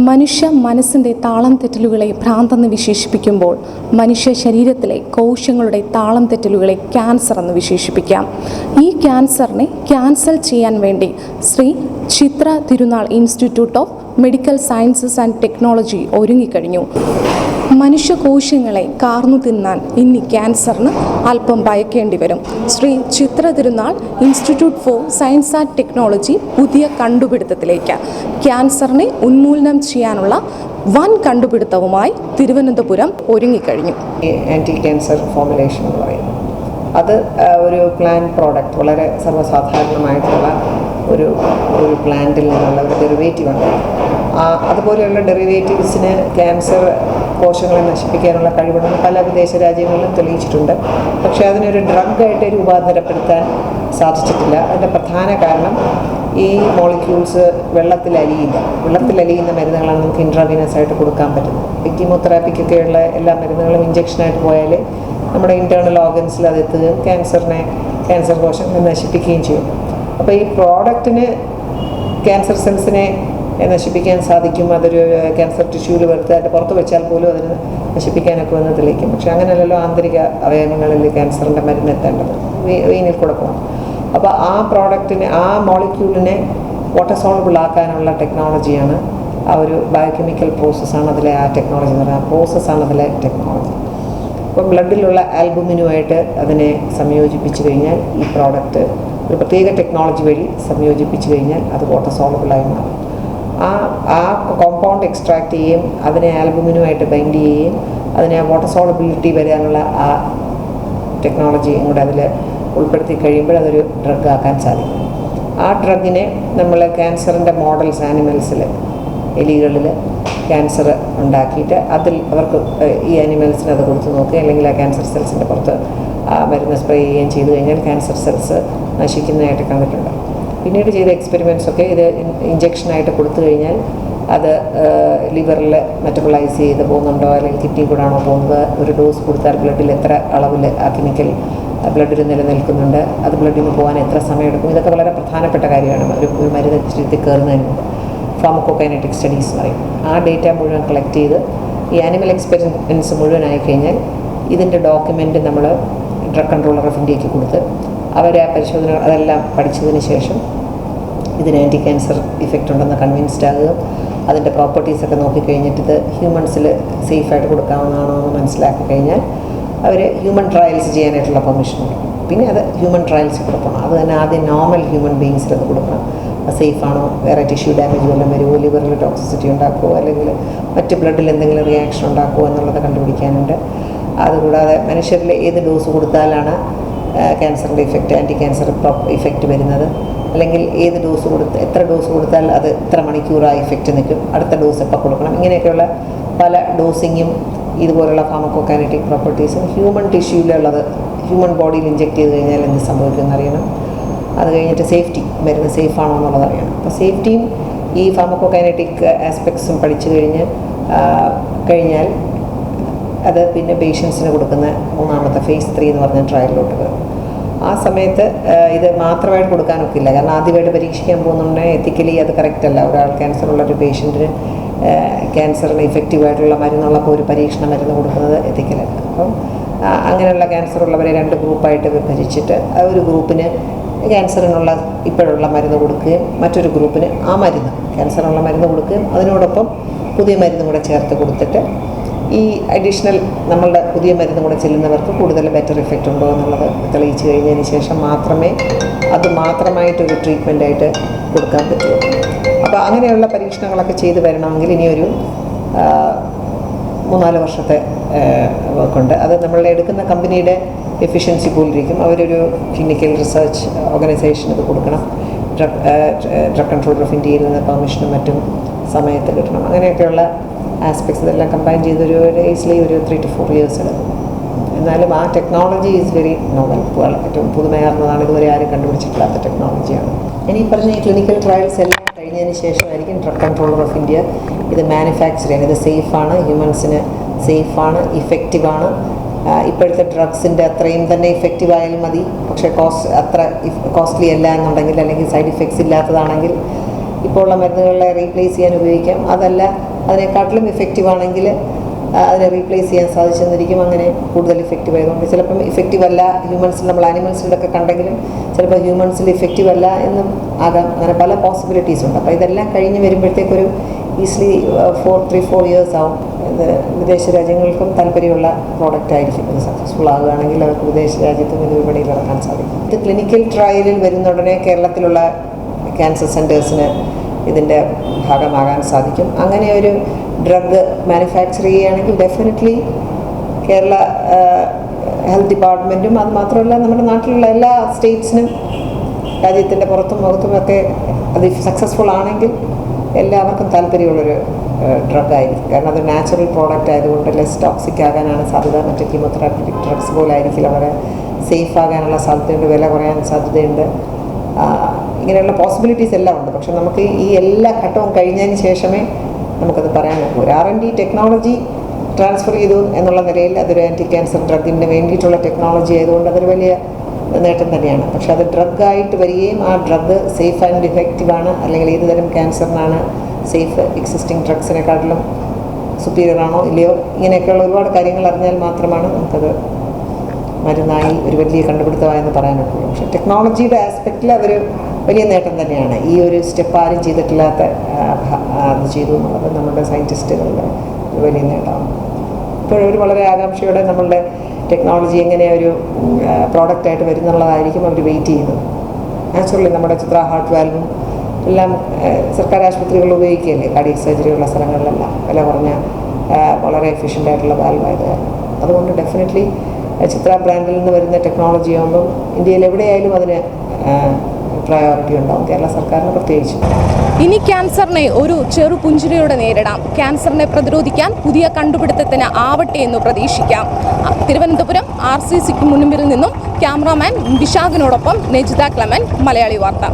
മനുഷ്യ മനസ്സിന്റെ താളം തെറ്റലുകളെ ഭ്രാന്തെന്ന് വിശേഷിപ്പിക്കുമ്പോൾ മനുഷ്യ ശരീരത്തിലെ കോശങ്ങളുടെ താളം തെറ്റലുകളെ ക്യാൻസർ എന്ന് വിശേഷിപ്പിക്കാം. ഈ ക്യാൻസറിനെ ക്യാൻസൽ ചെയ്യാൻ വേണ്ടി Shri Chitra Tirunal institute of medical sciences and technology ഒരുങ്ങിക്കഴിഞ്ഞു. മനുഷ്യകോശങ്ങളെ കാർന്നു തിന്നാൻ ഇനി ക്യാൻസറിന് അല്പം ഭയക്കേണ്ടി വരും. Shri Chitra Tirunal institute for science and technology പുതിയ കണ്ടുപിടുത്തത്തിലേക്ക് ക്യാൻസറിനെ ഉന്മൂലനം ചെയ്യാനുള്ള വൻ കണ്ടുപിടുത്തവുമായി തിരുവനന്തപുരം ഒരുങ്ങിക്കഴിഞ്ഞു. ആന്റി ക്യാൻസർ ഫോമുലേഷൻ എന്ന് അത് ഒരു പ്ലാൻ പ്രോഡക്റ്റ് വളരെ സർവസാധാരണമായിട്ടുള്ള ഒരു ഒരു പ്ലാന്റിൽ നിന്നുള്ള ഒരു ഡെറിവേറ്റീവാണ് അതുപോലെയുള്ള ഡെറിവേറ്റീവ്സിന് ക്യാൻസർ കോശങ്ങളെ നശിപ്പിക്കാനുള്ള കഴിവുണ്ടെന്ന് പല വിദേശ രാജ്യങ്ങളിലും തെളിയിച്ചിട്ടുണ്ട്. പക്ഷേ അതിനൊരു ഡ്രഗായിട്ട് രൂപാന്തരപ്പെടുത്താൻ സാധിച്ചിട്ടില്ല. അതിന്റെ പ്രധാന കാരണം ഈ മോളിക്യൂൾസ് വെള്ളത്തിൽ അലിയില്ല. വെള്ളത്തിൽ അലിയുന്ന മരുന്നുകളാണ് നമുക്ക് ഇൻട്രാവീനസ് ആയിട്ട് കൊടുക്കാൻ പറ്റുന്നത്. കീമോതെറാപ്പിക്കൊക്കെയുള്ള എല്ലാ മരുന്നുകളും ഇഞ്ചക്ഷനായിട്ട് പോയാൽ നമ്മുടെ ഇന്റേർണൽ ഓർഗൻസിൽ അത് എത്തുകയും ക്യാൻസറിനെ ക്യാൻസർ കോശങ്ങളെ നശിപ്പിക്കുകയും ചെയ്യും. അപ്പോൾ ഈ പ്രോഡക്റ്റിന് ക്യാൻസർ സെൽസിനെ നശിപ്പിക്കാൻ സാധിക്കും. അതൊരു ക്യാൻസർ ടിഷ്യൂവിൽ വെറുതെ പുറത്ത് വെച്ചാൽ പോലും അതിന് നശിപ്പിക്കാനൊക്കെ വന്ന് തെളിയിക്കും. പക്ഷെ അങ്ങനെയല്ലല്ലോ ആന്തരിക അവയവങ്ങളിൽ ക്യാൻസറിന്റെ മരുന്ന് എത്തേണ്ടത്. വെയിനിൽ കൂടെ പോകണം അപ്പോൾ ആ പ്രോഡക്റ്റിനെ ആ മോളിക്യൂളിനെ വാട്ടർ സോളബിൾ ആക്കാനുള്ള ടെക്നോളജിയാണ് ആ ഒരു ബയോകെമിക്കൽ പ്രോസസ്സാണ് അതിലെ ആ ടെക്നോളജി എന്ന് പറയുന്നത്. ആ പ്രോസസ്സാണ് അതിലെ ടെക്നോളജി അപ്പോൾ ബ്ലഡിലുള്ള ആൽബുമിനുമായിട്ട് അതിനെ സംയോജിപ്പിച്ച് കഴിഞ്ഞാൽ ഈ പ്രോഡക്റ്റ് ഒരു പ്രത്യേക ടെക്നോളജി വഴി സംയോജിപ്പിച്ച് കഴിഞ്ഞാൽ അത് വാട്ടർ സോളബിളായി മാറും. ആ ആ കോമ്പൗണ്ട് എക്സ്ട്രാക്ട് ചെയ്യുകയും അതിനെ ആൽബുമിനുമായിട്ട് ബൈൻഡ് ചെയ്യുകയും അതിനെ വാട്ടർ സോളബിലിറ്റി വരാനുള്ള ആ ടെക്നോളജിയും കൂടെ അതിൽ ഉൾപ്പെടുത്തി കഴിയുമ്പോൾ അതൊരു ഡ്രഗ് ആക്കാൻ സാധിക്കും. ആ ഡ്രഗിനെ നമ്മൾ ക്യാൻസറിന്റെ മോഡൽസ് ആനിമൽസിൽ എലികളിൽ ക്യാൻസർ ഉണ്ടാക്കിയിട്ട് അതിൽ അവർക്ക് ഈ ആനിമൽസിന് അത് കൊടുത്ത് നോക്കുക. അല്ലെങ്കിൽ ആ ക്യാൻസർ സെൽസിന്റെ പുറത്ത് ആ മരുന്ന് സ്പ്രേ ചെയ്യുകയും ചെയ്തു കഴിഞ്ഞാൽ ക്യാൻസർ സെൽസ് നശിക്കുന്നതായിട്ട് കണ്ടിട്ടുണ്ട്. പിന്നീട് ചെയ്ത എക്സ്പെരിമെന്റ്സ് ഒക്കെ ഇത് ഇഞ്ചെക്ഷനായിട്ട് കൊടുത്തു കഴിഞ്ഞാൽ അത് ലിവറിൽ മെറ്റബിളൈസ് ചെയ്ത് പോകുന്നുണ്ടോ? അല്ലെങ്കിൽ കിഡ്നി കൂടാണോ പോകുന്നത്? ഒരു ഡോസ് കൊടുത്താൽ ബ്ലഡിൽ എത്ര അളവിൽ ആ കെമിക്കൽ ബ്ലഡിൽ നിലനിൽക്കുന്നുണ്ട്? അത് ബ്ലഡിൽ നിന്ന് പോകാൻ എത്ര സമയമെടുക്കും? ഇതൊക്കെ വളരെ പ്രധാനപ്പെട്ട കാര്യമാണ്. ഒരു ഒരു മരുന്ന് ശരീരത്തിൽ കയറുന്നതിന് മുമ്പ്. ഫാമക്കോകൈനറ്റിക് സ്റ്റഡീസ് എന്ന് പറയും. ആ ഡേറ്റ മുഴുവൻ കളക്ട് ചെയ്ത് ഈ ആനിമൽ എക്സ്പെരിമെൻസ് മുഴുവനായി കഴിഞ്ഞാൽ ഇതിന്റെ ഡോക്യുമെന്റ് നമ്മൾ ഡ്രഗ് കൺട്രോളർ ഓഫ് ഇന്ത്യയ്ക്ക് കൊടുത്ത് അവർ ആ പരിശോധന അതെല്ലാം പഠിച്ചതിന് ശേഷം ഇതിന് ആന്റി ക്യാൻസർ ഇഫക്റ്റ് ഉണ്ടെന്ന് കൺവിൻസ്ഡ് ആകുക അതിന്റെ പ്രോപ്പർട്ടീസൊക്കെ നോക്കിക്കഴിഞ്ഞിട്ട് ഇത് ഹ്യൂമൻസിൽ സേഫായിട്ട് കൊടുക്കാവുന്നതാണോ എന്ന് മനസ്സിലാക്കി കഴിഞ്ഞാൽ അവർ ഹ്യൂമൻ ട്രയൽസ് ചെയ്യാനായിട്ടുള്ള പെർമിഷൻ കൊടുക്കും. പിന്നെ അത് ഹ്യൂമൻ ട്രയൽസ് കൊടുക്കണം അത് തന്നെ ആദ്യം നോർമൽ ഹ്യൂമൻ ബീങ്സിൽ അത് കൊടുക്കണം. സേഫാണോ വേറെ ടിഷ്യൂ ഡാമേജ് വല്ലതും വരുമോ? ലിവറിൽ ടോക്സിസിറ്റി ഉണ്ടാക്കുമോ അല്ലെങ്കിൽ മറ്റ് ബ്ലഡിൽ എന്തെങ്കിലും റിയാക്ഷൻ ഉണ്ടാക്കുമോ എന്നുള്ളത് കണ്ടുപിടിക്കാനുണ്ട്. അതുകൂടാതെ മനുഷ്യരിൽ ഏത് ഡോസ് കൊടുത്താലാണ് ക്യാൻസറിന്റെ ഇഫക്റ്റ് ആന്റി ക്യാൻസർ ഇഫക്റ്റ് വരുന്നത്. അല്ലെങ്കിൽ ഏത് ഡോസ് കൊടുത്ത് എത്ര ഡോസ് കൊടുത്താൽ അത് എത്ര മണിക്കൂർ ആ ഇഫക്റ്റ് നിൽക്കും. അടുത്ത ഡോസ് എപ്പോൾ കൊടുക്കണം? ഇങ്ങനെയൊക്കെയുള്ള പല ഡോസിങ്ങും ഇതുപോലുള്ള ഫാമക്കോകാനറ്റിക് പ്രോപ്പർട്ടീസും ഹ്യൂമൻ ടിഷ്യൂവിലുള്ളത് ഹ്യൂമൻ ബോഡിയിൽ ഇഞ്ചെക്ട് ചെയ്ത് കഴിഞ്ഞാൽ എന്ത് സംഭവിക്കുമെന്ന് അറിയണം. അത് കഴിഞ്ഞിട്ട് സേഫ്റ്റി മരുന്ന് സേഫ് ആണോ എന്നുള്ളത് അറിയണം. അപ്പോൾ സേഫ്റ്റിയും ഈ ഫാമക്കോക്കാനറ്റിക് ആസ്പെക്ട്സും പഠിച്ചു കഴിഞ്ഞ് കഴിഞ്ഞാൽ അത് പിന്നെ പേഷ്യൻസിന് കൊടുക്കുന്ന മൂന്നാമത്തെ ഫേസ് ത്രീ എന്ന് പറഞ്ഞ ട്രയലിലോട്ട് വരും. ആ സമയത്ത് ഇത് മാത്രമായിട്ട് കൊടുക്കാനൊക്കില്ല. കാരണം ആദ്യമായിട്ട് പരീക്ഷിക്കാൻ പോകുന്നുണ്ടെങ്കിൽ എത്തിക്കലി അത് കറക്റ്റ് അല്ല. ഒരാൾ ക്യാൻസർ ഉള്ള ഒരു പേഷ്യന്റിന് ക്യാൻസറിന് ഇഫക്റ്റീവായിട്ടുള്ള മരുന്നുള്ളപ്പോൾ ഒരു പരീക്ഷണ മരുന്ന് കൊടുക്കുന്നത് എത്തിക്കലല്ല അപ്പം അങ്ങനെയുള്ള ക്യാൻസർ ഉള്ളവരെ രണ്ട് ഗ്രൂപ്പായിട്ട് വിഭജിച്ചിട്ട് ആ ഒരു ഗ്രൂപ്പിന് ക്യാൻസറിനുള്ള ഇപ്പോഴുള്ള മരുന്ന് കൊടുക്കുകയും മറ്റൊരു ഗ്രൂപ്പിന് ആ മരുന്ന് ക്യാൻസറിനുള്ള മരുന്ന് കൊടുക്കുകയും അതിനോടൊപ്പം പുതിയ മരുന്നും കൂടെ ചേർത്ത് കൊടുത്തിട്ട് ഈ അഡീഷണൽ നമ്മളുടെ പുതിയ മരുന്ന് കൂടെ ചെല്ലുന്നവർക്ക് കൂടുതൽ ബെറ്റർ ഇഫക്റ്റ് ഉണ്ടോ എന്നുള്ളത് തെളിയിച്ചു കഴിഞ്ഞതിന് ശേഷം മാത്രമേ അത് മാത്രമായിട്ടൊരു ട്രീറ്റ്മെന്റായിട്ട് കൊടുക്കാൻ പറ്റുള്ളൂ അപ്പോൾ അങ്ങനെയുള്ള പരീക്ഷണങ്ങളൊക്കെ ചെയ്ത് വരണമെങ്കിൽ ഇനിയൊരു മൂന്നാൽ വർഷത്തെ വർക്കുണ്ട് അത് നമ്മളുടെ എടുക്കുന്ന കമ്പനിയുടെ എഫിഷ്യൻസി പോലിരിക്കും. അവരൊരു ക്ലിനിക്കൽ റിസർച്ച് ഓർഗനൈസേഷൻ ഇത് കൊടുക്കണം. ഡ്രഗ് ഡ്രഗ് കൺട്രോളർ ഓഫ് ഇന്ത്യയിൽ നിന്ന് പെർമിഷനും മറ്റും സമയത്ത് കിട്ടണം. അങ്ങനെയൊക്കെയുള്ള ആസ്പെക്ട്സ് ഇതെല്ലാം കമ്പൈൻ ചെയ്തൊരു ഈസിലി ഒരു ത്രീ ടു ഫോർ ഇയേഴ്സ് എടുക്കും എന്നാലും ആ ടെക്നോളജി ഈസ് വെരി നോവൽ ഏറ്റവും പുതുമയാർന്നതാണ് ഇതുവരെ ആരും കണ്ടുപിടിച്ചിട്ടില്ലാത്ത ടെക്നോളജിയാണ് ഇനി പറഞ്ഞ ഈ ക്ലിനിക്കൽ ട്രയൽസ് എല്ലാം കഴിഞ്ഞതിന് ശേഷമായിരിക്കും ഡ്രഗ് കൺട്രോളർ ഓഫ് ഇന്ത്യ ഇത് മാനുഫാക്ചർ ചെയ്യുന്നത്. ഇത് സേഫാണ് ഹ്യൂമൻസിന് സേഫാണ് ഇഫക്റ്റീവാണ് ഇപ്പോഴത്തെ ഡ്രഗ്സിന്റെ അത്രയും തന്നെ ഇഫക്റ്റീവ് ആയാലും മതി. പക്ഷേ കോസ്റ്റ് അത്ര കോസ്റ്റ്ലി അല്ല എന്നുണ്ടെങ്കിൽ അല്ലെങ്കിൽ സൈഡ് ഇഫക്ട്സ് ഇല്ലാത്തതാണെങ്കിൽ ഇപ്പോൾ ഉള്ള മരുന്നുകളെ റീപ്ലേസ് ചെയ്യാൻ ഉപയോഗിക്കാം. അതല്ല അതിനെക്കാട്ടിലും ഇഫക്റ്റീവ് ആണെങ്കിൽ അതിനെ റീപ്ലേസ് ചെയ്യാൻ സാധിച്ചെന്നിരിക്കും. അങ്ങനെ കൂടുതൽ ഇഫക്റ്റീവ് ആയതുകൊണ്ട്. ചിലപ്പം ഇഫക്റ്റീവ് അല്ല ഹ്യൂമൻസിൽ നമ്മൾ ആനിമൽസിലൊക്കെ കണ്ടെങ്കിലും ചിലപ്പോൾ ഹ്യൂമൻസിൽ ഇഫക്റ്റീവ് അല്ല എന്നും ആകാം. അങ്ങനെ പല പോസിബിലിറ്റീസ് ഉണ്ട്. അപ്പോൾ ഇതെല്ലാം കഴിഞ്ഞ് വരുമ്പോഴത്തേക്കൊരു easily four three four years ആവും. ഇത് വിദേശ രാജ്യങ്ങൾക്കും താല്പര്യമുള്ള പ്രോഡക്റ്റ് ആയിരിക്കും. ഇത് സക്സസ്ഫുൾ ആകുകയാണെങ്കിൽ അവർക്ക് വിദേശ രാജ്യത്തും ഇത് വിപണിയിൽ ഇറക്കാൻ സാധിക്കും. ഇത് ക്ലിനിക്കൽ ട്രയലിൽ വരുന്ന ഉടനെ കേരളത്തിലുള്ള ക്യാൻസർ സെന്റേഴ്സിന് ഇതിന്റെ ഭാഗമാകാൻ സാധിക്കും. അങ്ങനെ ഒരു ഡ്രഗ് മാനുഫാക്ചർ ചെയ്യുകയാണെങ്കിൽ ഡെഫിനറ്റ്ലി കേരള ഹെൽത്ത് ഡിപ്പാർട്ട്മെന്റും അത് മാത്രമല്ല നമ്മുടെ നാട്ടിലുള്ള എല്ലാ സ്റ്റേറ്റ്സിനും രാജ്യത്തിന്റെ പുറത്തും മുഖത്തുമൊക്കെ അത് സക്സസ്ഫുൾ ആണെങ്കിൽ എല്ലാവർക്കും താല്പര്യമുള്ളൊരു ഡ്രഗായിരിക്കും കാരണം അത് നാച്ചുറൽ പ്രോഡക്റ്റ് ആയതുകൊണ്ട് ലെസ് ടോക്സിക് ആകാനാണ് സാധ്യത. മറ്റേ കീമോതെറാപ്പിക് ഡ്രഗ്സ് പോലെ ആയിരിക്കില്ല വളരെ സേഫ് ആകാനുള്ള സാധ്യതയുണ്ട്. വില കുറയാൻ സാധ്യതയുണ്ട്. ഇങ്ങനെയുള്ള പോസിബിലിറ്റീസ് എല്ലാം ഉണ്ട്. പക്ഷെ നമുക്ക് ഈ എല്ലാ ഘട്ടവും കഴിഞ്ഞതിന് ശേഷമേ നമുക്കത് പറയാൻ പറ്റൂ. ഒരു R N D technology transfer ചെയ്തു എന്നുള്ള നിലയിൽ അതൊരു ആന്റി ക്യാൻസർ ഡ്രഗിന് വേണ്ടിയിട്ടുള്ള ടെക്നോളജി ആയതുകൊണ്ട് അതൊരു വലിയ നേട്ടം തന്നെയാണ്. പക്ഷെ അത് ഡ്രഗായിട്ട് വരികയും ആ ഡ്രഗ് സേഫ് ആൻഡ് ഇഫക്റ്റീവ് ആണ്. അല്ലെങ്കിൽ ഏത് തരം ക്യാൻസറിനാണ് സേഫ് എക്സിസ്റ്റിംഗ് ഡ്രഗ്സിനെക്കാട്ടിലും സുപ്പീരിയർ ആണോ ഇല്ലയോ ഇങ്ങനെയൊക്കെയുള്ള ഒരുപാട് കാര്യങ്ങൾ അറിഞ്ഞാൽ മാത്രമാണ് നമുക്കത് മരുന്നായി ഒരു വലിയ കണ്ടുപിടുത്തമായെന്ന് പറയാൻ പറ്റുള്ളൂ. പക്ഷെ ടെക്നോളജിയുടെ ആസ്പെക്റ്റിൽ അതൊരു വലിയ നേട്ടം തന്നെയാണ്. ഈ ഒരു സ്റ്റെപ്പ് ആരും ചെയ്തിട്ടില്ലാത്ത അത് ചെയ്തു എന്നുള്ളത് നമ്മുടെ സയന്റിസ്റ്റുകളുടെ വലിയ നേട്ടമാണ്. ഇപ്പോഴൊരു വളരെ ആകാംക്ഷയോടെ നമ്മളുടെ ടെക്നോളജി എങ്ങനെ ഒരു പ്രോഡക്റ്റായിട്ട് വരുന്നുള്ളതായിരിക്കും അവർ വെയിറ്റ് ചെയ്യുന്നത്. നാച്ചുറലി നമ്മുടെ ചിത്ര ഹാർട്ട് വാൽവും എല്ലാം സർക്കാർ ആശുപത്രികൾ ഉപയോഗിക്കുകയല്ലേ? കാർഡിയക് സർജറിയുള്ള സ്ഥലങ്ങളിലെല്ലാം വില കുറഞ്ഞ വളരെ എഫിഷ്യന്റ് ആയിട്ടുള്ള വാൽവ് ആയത് കാരണം അതുകൊണ്ട് ഡെഫിനറ്റ്ലി ചിത്ര ബ്രാൻഡിൽ നിന്ന് വരുന്ന ടെക്നോളജി ആകുമ്പം ഇന്ത്യയിൽ എവിടെയായാലും അതിന് പ്രയോറിറ്റി ഉണ്ടാവും കേരള സർക്കാരിന് പ്രത്യേകിച്ച്. ഇനി ക്യാൻസറിനെ ഒരു ചെറു പുഞ്ചിരിയോടെ നേരിടാം. ക്യാൻസറിനെ പ്രതിരോധിക്കാൻ പുതിയ കണ്ടുപിടുത്തത്തിന് ആവട്ടെ എന്ന് പ്രതീക്ഷിക്കാം. തിരുവനന്തപുരം ആർ സി സിക്ക് മുൻപിൽ നിന്നും ക്യാമറാമാൻ വിശാഖിനോടൊപ്പം നെജിത ക്ലമൻ മലയാളി വാർത്ത.